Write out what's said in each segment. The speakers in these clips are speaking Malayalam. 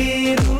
you.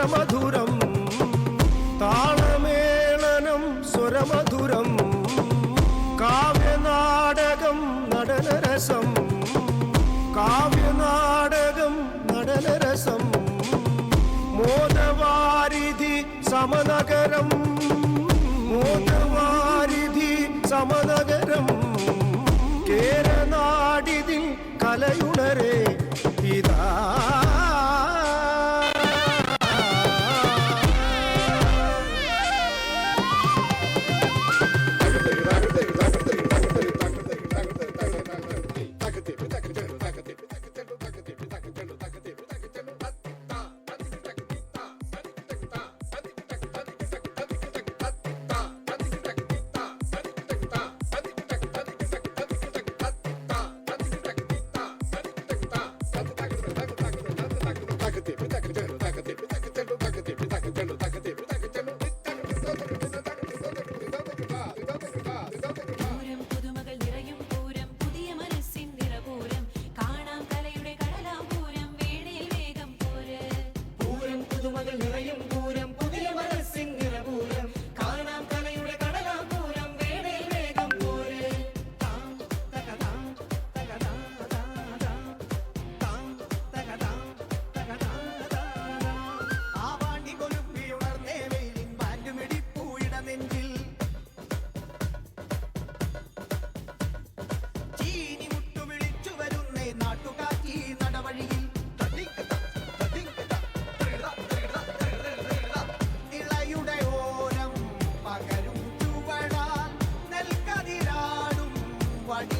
സ്വരമധുരം താളമേളനം സ്വരമധുരം കാവ്യനാടകം നടനരസം കാവ്യനാടകം നടനരസം മോദവാരിധി സമനഗരം മോദവാരിധി സമനഗരം കേരനാടിതി കലയുണ്ട്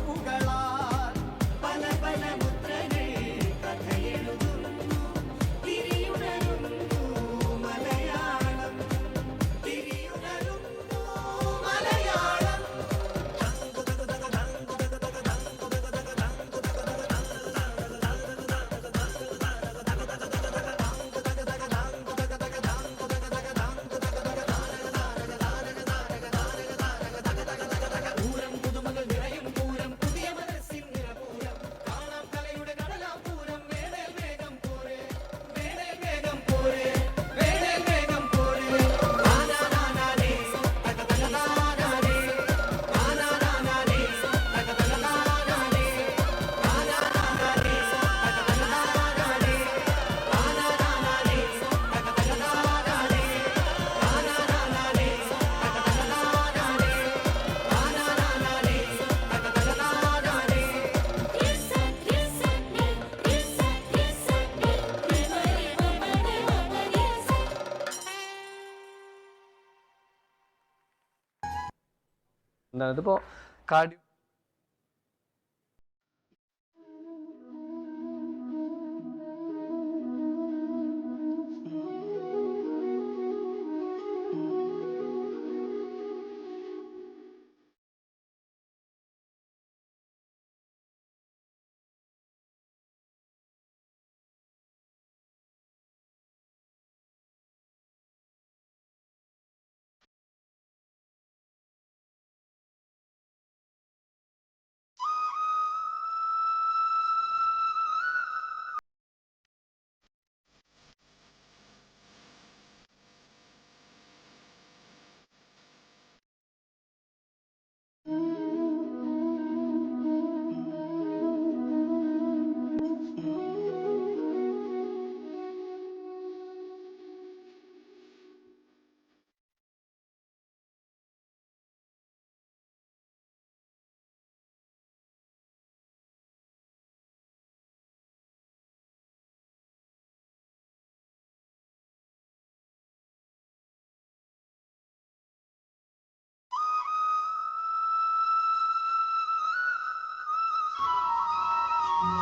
புகழார் பல பல എന്താണ് ഇതിപ്പോൾ കാർഡി